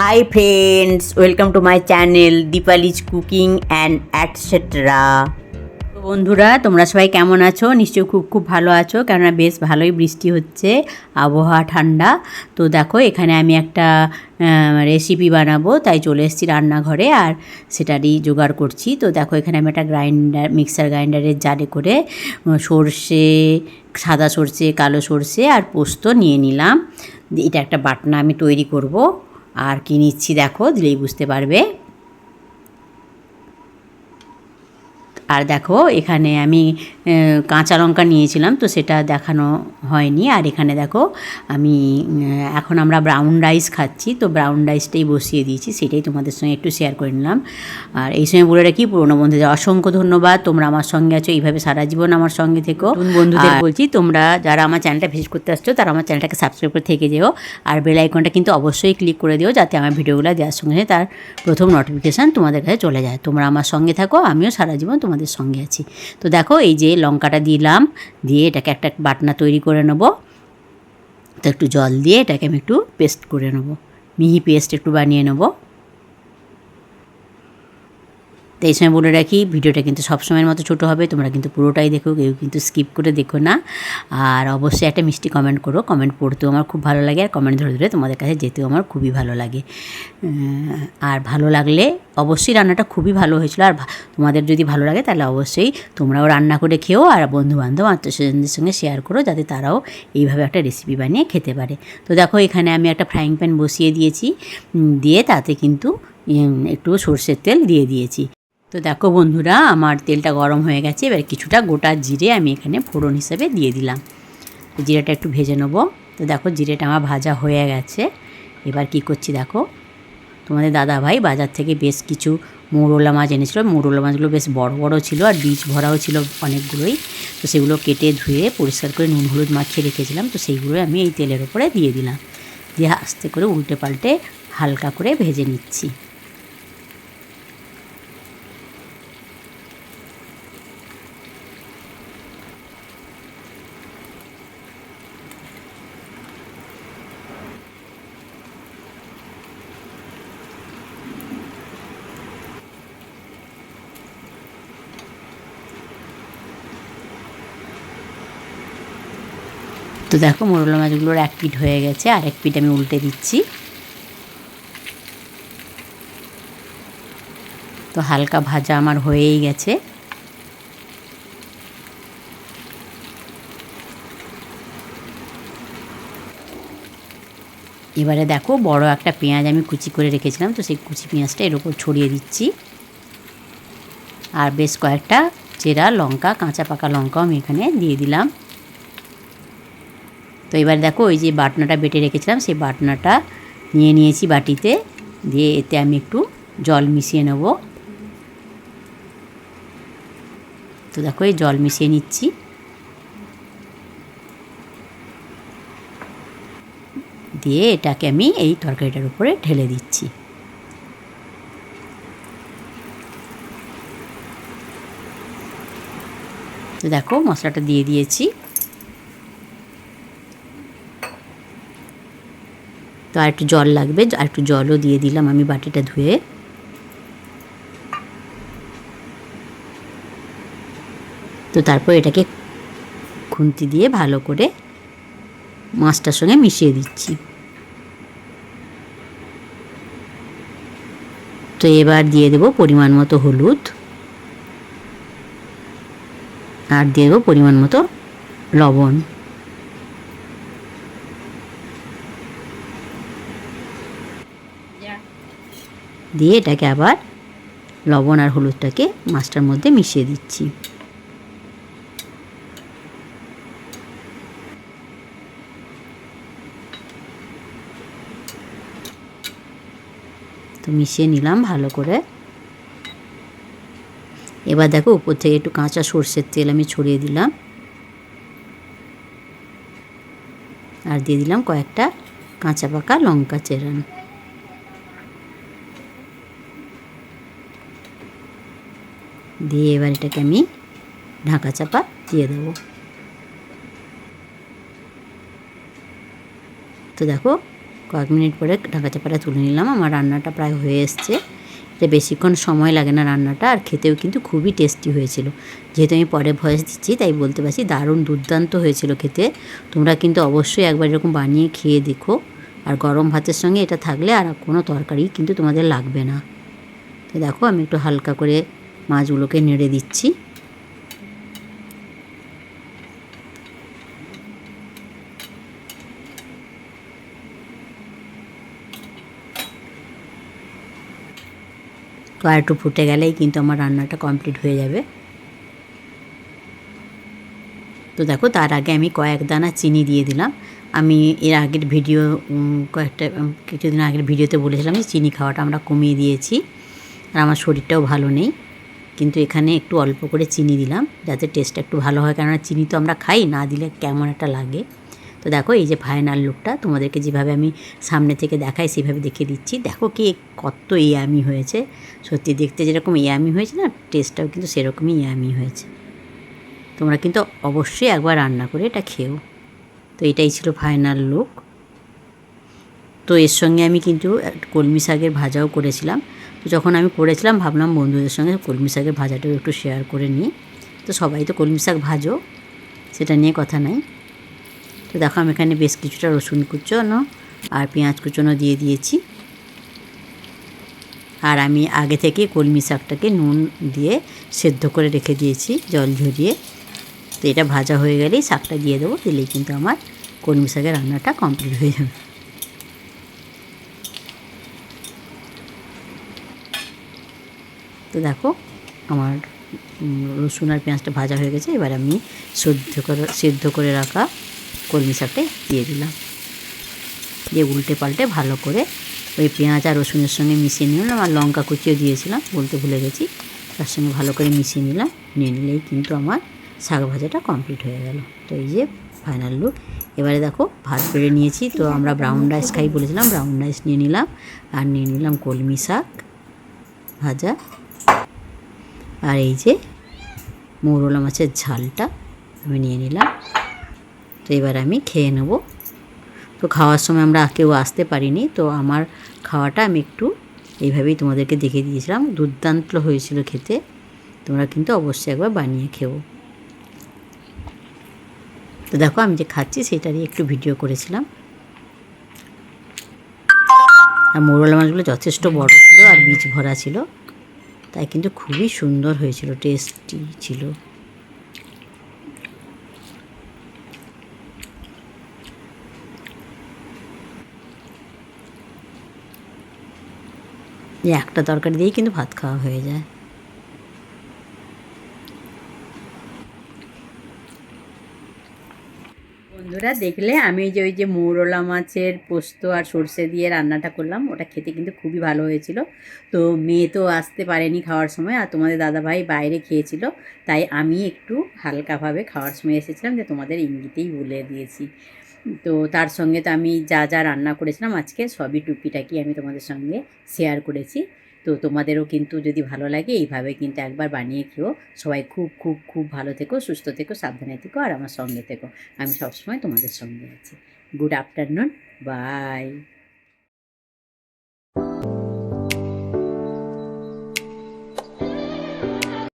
Hi friends welcome to my channel Deepali's cooking and etcetera বন্ধুরা, তোমরা সবাই কেমন আছো? নিশ্চয়ই খুব খুব ভালো আছো, কেননা বেশ ভালোই বৃষ্টি হচ্ছে, আবহাওয়া ঠান্ডা। তো দেখো, এখানে আমি একটা রেসিপি বানাবো, তাই চলে এসেছি রান্নাঘরে, আর সেটারই জোগাড় করছি। তো দেখো, এখানে আমি একটা গ্রাইন্ডার মিক্সার গ্রাইন্ডারের জারে করে সর্ষে, সাদা সর্ষে, কালো সর্ষে আর পোস্ত নিয়ে নিলাম। এটা একটা বাটনা আমি তৈরি করব। আর কি নিচ্ছি দেখো দিলেই বুঝতে পারবে। আর দেখো এখানে আমি কাঁচা লঙ্কা নিয়েছিলাম তো সেটা দেখানো হয়নি। আর এখানে দেখো আমি এখন আমরা ব্রাউন রাইস খাচ্ছি তো ব্রাউন রাইসটাই বসিয়ে দিয়েছি সেটাই তোমাদের সঙ্গে একটু শেয়ার করে নিলাম। আর এই সময় বলে রাখি পুরোনো বন্ধুদের অসংখ্য ধন্যবাদ তোমরা আমার সঙ্গে আছো এইভাবে সারা জীবন আমার সঙ্গে থেকো। বন্ধুদের বলছি তোমরা যারা আমার চ্যানেলটা ভিজিট করতে আসছো তারা আমার চ্যানেলটাকে সাবস্ক্রাইব করে থেকে যেও। আর বেল আইকনটা কিন্তু অবশ্যই ক্লিক করে দিও যাতে আমার ভিডিওগুলো দেওয়ার সঙ্গে সঙ্গে তার প্রথম নোটিফিকেশান তোমাদের কাছে চলে যায়। তোমরা আমার সঙ্গে থাকো আমিও সারা জীবন তোমাদের সঙ্গে আছি। তো দেখো, এই যে লঙ্কাটা দিলাম, দিয়ে এটাকে একটা বাটনা তৈরি করে নেব। তো একটু জল দিয়ে এটাকে আমি একটু পেস্ট করে নেব। মিহি পেস্ট একটু বানিয়ে নেব। তো এই সময় বলে রাখি, ভিডিওটা কিন্তু সবসময়ের মতো ছোটো হবে, তোমরা কিন্তু পুরোটাই দেখো, কেউ কিন্তু স্কিপ করে দেখো না। আর অবশ্যই একটা মিষ্টি কমেন্ট করো কমেন্ট পড়তেও আমার খুব ভালো লাগে, আর কমেন্ট ধরে ধরে তোমাদের কাছে যেতেও আমার খুবই ভালো লাগে। আর ভালো লাগলে অবশ্যই রান্নাটা খুবই ভালো হয়েছিল, আর তোমাদের যদি ভালো লাগে তাহলে অবশ্যই তোমরাও রান্না করে খেও, আর বন্ধু বান্ধব আত্মীয়স্বজনদের সঙ্গে শেয়ার করো, যাতে তারাও এইভাবে একটা রেসিপি বানিয়ে খেতে পারে। তো দেখো, এখানে আমি একটা ফ্রাইং প্যান বসিয়ে দিয়েছি দিয়ে তাতে কিন্তু একটু সর্ষের তেল দিয়ে দিয়েছি। তো দেখো বন্ধুরা, আমার তেলটা গরম হয়ে গেছে, এবার কিছুটা গোটা জিরে আমি এখানে ফোড়ন হিসেবে দিয়ে দিলাম। তো জিরেটা একটু ভেজে নেব। তো দেখো জিরেটা আমার ভাজা হয়ে গেছে। এবার কি করছি দেখো, তোমাদের দাদা ভাই বাজার থেকে বেশ কিছু মৌরলা মাছ এনেছিল। মৌরলা মাছগুলো বেশ বড় বড় ছিল আর বীজ ভরাও ছিল অনেকগুলোই। তো সেগুলো কেটে ধুয়ে পরিষ্কার করে নুন হলুদ মাখিয়ে রেখেছিলাম। তো সেইগুলো আমি এই তেলের ওপরে দিয়ে দিলাম। দিয়ে আস্তে করে উল্টে পাল্টে হালকা করে ভেজে নিচ্ছি। তো দেখো মোরলা মাছগুলোর এক পিঠ হয়ে গেছে, আর এক পিঠ আমি উল্টে দিচ্ছি। তো হালকা ভাজা আমার হয়েই গেছে। এবারে দেখো, বড় একটা পেঁয়াজ আমি কুচি করে রেখেছিলাম, তো সেই কুচি পেঁয়াজটা এর ওপর ছড়িয়ে দিচ্ছি। আর বেশ কয়েকটা চেরা লঙ্কা, কাঁচা পাকা লঙ্কাও আমি এখানে দিয়ে দিলাম। তো এবার দেখো, ওই যে বাটনাটা বেটে রেখেছিলাম, সেই বাটনাটা নিয়ে নিয়েছি বাটিতে। দিয়ে এতে আমি একটু জল মিশিয়ে নেব। তো দেখো, এই জল মিশিয়ে নিচ্ছি। দিয়ে এটাকে আমি এই তরকারিটার উপরে ঢেলে দিচ্ছি। তো দেখো, মশলাটা দিয়ে দিয়েছি। তো আর একটু জল লাগবে, আর একটু জলও দিয়ে দিলাম আমি বাটিটা ধুয়ে। তো তারপর এটাকে খুন্তি দিয়ে ভালো করে মাছটার সঙ্গে মিশিয়ে দিচ্ছি। তো এবার দিয়ে দেবো পরিমাণ মতো হলুদ। আর দিয়ে দেবো পরিমাণ মতো লবণ। দিয়ে এটাকে আবার লবণ আর হলুদটাকে মাছটার মধ্যে মিশিয়ে দিচ্ছি। তো মিশিয়ে নিলাম ভালো করে। এবার দেখো উপর থেকে একটু কাঁচা সর্ষের তেল আমি ছড়িয়ে দিলাম। আর দিয়ে দিলাম কয়েকটা কাঁচা পাকা লঙ্কা চেরান। দিয়ে এবার এটাকে আমি ঢাকা চাপা দিয়ে দেবো। তো দেখো, কয়েক মিনিট পরে ঢাকা চাপাটা তুলে নিলাম। আমার রান্নাটা প্রায় হয়ে এসছে। এটা বেশিক্ষণ সময় লাগে না রান্নাটা, আর খেতেও কিন্তু খুবই টেস্টি হয়েছিল। যেহেতু আমি পরে ভয়েস দিচ্ছি, তাই বলতে পারছি দারুণ দুর্দান্ত হয়েছিল খেতে। তোমরা কিন্তু অবশ্যই একবার এরকম বানিয়ে খেয়ে দেখো। আর গরম ভাতের সঙ্গে এটা থাকলে আর কোনো তরকারি কিন্তু তোমাদের লাগবে না। তো দেখো, আমি একটু হালকা করে মাছগুলোকে নেড়ে দিচ্ছি। তো আর একটু ফুটে গেলেই কিন্তু আমার রান্নাটা কমপ্লিট হয়ে যাবে। তো দেখো, তার আগে আমি কয়েক দানা চিনি দিয়ে দিলাম। আমি এর আগের ভিডিও কয়েকটা কিছুদিন আগের ভিডিওতে বলেছিলাম যে চিনি খাওয়াটা আমরা কমিয়ে দিয়েছি। আর আমার শরীরটাও ভালো নেই। কিন্তু এখানে একটু অল্প করে চিনি দিলাম, যাতে টেস্টটা একটু ভালো হয়। কেননা চিনি তো আমরা খাই, না দিলে কেমন একটা লাগে। তো দেখো, এই যে ফাইনাল লুকটা তোমাদেরকে যেভাবে আমি সামনে থেকে দেখাই, সেভাবে দেখিয়ে দিচ্ছি। দেখো কি কত ইয়ামি হয়েছে। সত্যি দেখতে যেরকম ইয়ামি হয়েছে না টেস্টটাও কিন্তু সেরকমই ইয়ামি হয়েছে। তোমরা কিন্তু অবশ্যই একবার রান্না করে এটা খেও। তো এটাই ছিল ফাইনাল লুক তো এর সঙ্গে আমি কিন্তু কলমি শাকের ভাজাও করেছিলাম। তো যখন আমি করেছিলাম, ভাবলাম বন্ধুদের সঙ্গে কলমি শাকের ভাজাটাও একটু শেয়ার করে নিই। তো সবাই তো কলমি শাক ভাজো, সেটা নিয়ে কথা নাই। তো দেখো আমি এখানে বেশ কিছুটা রসুন কুচনো আর পেঁয়াজ কুচনো দিয়ে দিয়েছি। আর আমি আগে থেকে কলমি শাকটাকে নুন দিয়ে সেদ্ধ করে রেখে দিয়েছি, জল ঝরিয়ে। তো এটা ভাজা হয়ে গেলেই শাকটা দিয়ে দেবো, দিলেই কিন্তু আমার কলমি শাকের রান্নাটা কমপ্লিট হয়ে যাবে। তো দেখো আমার রসুন আর পেঁয়াজটা ভাজা হয়ে গেছে, এবার আমি সেদ্ধ করে সেদ্ধ করে রাখা কলমি শাকটা দিয়ে দিলাম। দিয়ে উল্টে পাল্টে ভালো করে ওই পেঁয়াজ আর রসুনের সঙ্গে মিশিয়ে নিলাম। আর লঙ্কা কুচিও দিয়েছিলাম, বলতে ভুলে গেছি। তার সঙ্গে ভালো করে মিশিয়ে নিলাম, নিয়ে নিলেই কিন্তু আমার শাক ভাজাটা কমপ্লিট হয়ে গেল। তো এই যে ফাইনাল লুক এবারে দেখো, ভাত বেড়ে নিয়েছি, তো আমরা ব্রাউন রাইস খাই বলেছিলাম ব্রাউন রাইস নিয়ে নিলাম। আর নিয়ে নিলাম কলমি শাক ভাজা। আর এই যে মৌরলা মাছের ঝালটা আমি নিয়ে নিলাম। তো এবার আমি খেয়ে নেব। তো খাওয়ার সময় আমরা কেউ আসতে পারিনি, তো আমার খাওয়াটা আমি একটু এইভাবেই তোমাদেরকে দেখে দিয়েছিলাম। দুর্দান্ত হয়েছিল খেতে। তোমরা কিন্তু অবশ্যই একবার বানিয়ে খেও। তো দেখো আমি যে খাচ্ছি সেটারই একটু ভিডিও করেছিলাম। আর মোরলা মাছগুলো যথেষ্ট বড় ছিল আর বীজ ভরা ছিল। তাই কিন্তু খুবই সুন্দর হয়েছিল টেস্টি ছিল। একটা তরকারি দিয়েই কিন্তু ভাত খাওয়া হয়ে যায়। বন্ধুরা, দেখলে আমি যে ওই যে মৌরলা মাছের পোস্ত আর সর্ষে দিয়ে রান্নাটা করলাম, ওটা খেতে কিন্তু খুবই ভালো হয়েছিল। তো মেয়ে তো আসতে পারেনি খাওয়ার সময় আর তোমাদের দাদাভাই বাইরে খেয়েছিল, তাই আমি একটু হালকাভাবে খাওয়ার সময় এসেছিলাম যে তোমাদের ইঙ্গিতেই বলে দিয়েছি। তো তার সঙ্গে তো আমি যা যা রান্না করেছিলাম আজকে সবই টুকিটাকি আমি তোমাদের সঙ্গে শেয়ার করেছি। তো তোমাদেরও কিন্তু যদি ভালো লাগে, এইভাবে কিন্তু একবার বানিয়ে খেও সবাই খুব খুব খুব ভালো থেকো, সুস্থ থেকো, সাবধানে থেকো আর আমার সঙ্গে থেকো। আমি সবসময় তোমাদের সঙ্গে আছি। Good afternoon by